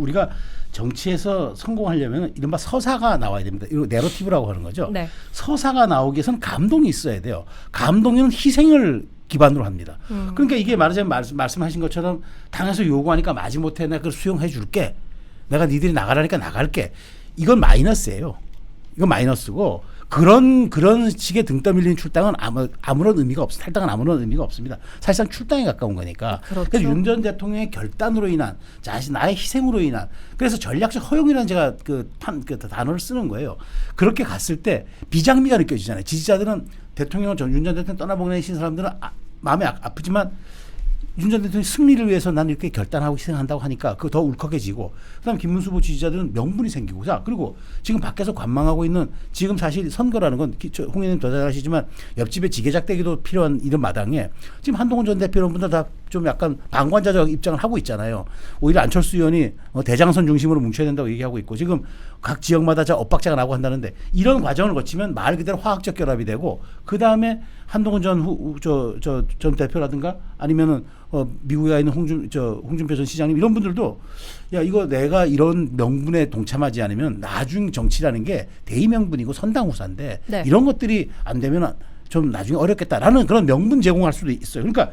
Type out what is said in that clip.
우리가 정치에서 성공하려면 이른바 서사가 나와야 됩니다. 이거 내러티브라고 하는 거죠. 네. 서사가 나오기 위해서는 감동이 있어야 돼요. 감동은 희생을 기반으로 합니다. 음. 그러니까 이게 말하자면 말씀, 말씀하신 것처럼 당에서 요구하니까 마지못해 내가 그걸 수용해 줄게. 내가 니들이 나가라니까 나갈게. 이건 마이너스예요. 이건 마이너스고 그런 그런 식의 등 떠밀리는 출당은 아무 아무런 의미가 없어. 탈당은 아무런 의미가 없습니다. 사실상 출당에 가까운 거니까. 그렇죠. 그래서 윤 전 대통령의 결단으로 인한 자신 나의 희생으로 인한 그래서 전략적 허용이라는 제가 그 판 그 단어를 쓰는 거예요. 그렇게 갔을 때 비장미가 느껴지잖아요. 지지자들은 대통령 전 윤 전 대통령 떠나보내신 사람들은 아, 마음이 아, 아프지만 윤 전 대통령 승리를 위해서 나는 이렇게 결단하고 희생한다고 하니까 그거 더 울컥해지고 그다음 김문수 후보 지지자들은 명분이 생기고 자 그리고 지금 밖에서 관망하고 있는 지금 사실 선거라는 건 기- 저홍 의원님 더 잘 아시지만 옆집에 지게작대기도 필요한 이런 마당에 지금 한동훈 전 대표 이런 분들 다 좀 약간 방관자적 입장을 하고 있잖아요. 오히려 안철수 의원이 어, 대장선 중심으로 뭉쳐야 된다고 얘기하고 있고 지금 각 지역마다 자 엇박자가 나고 한다는데 이런 과정을 거치면 말 그대로 화학적 결합이 되고 그 다음에 한동훈 전후저저 전 대표라든가 아니면은 어 미국에 가 있는 홍준 저 홍준표 전 시장님 이런 분들도 야 이거 내가 이런 명분에 동참하지 않으면 나중 정치라는 게 대의 명분이고 선당 후사인데 네. 이런 것들이 안 되면 좀 나중에 어렵겠다라는 그런 명분 제공할 수도 있어요. 그러니까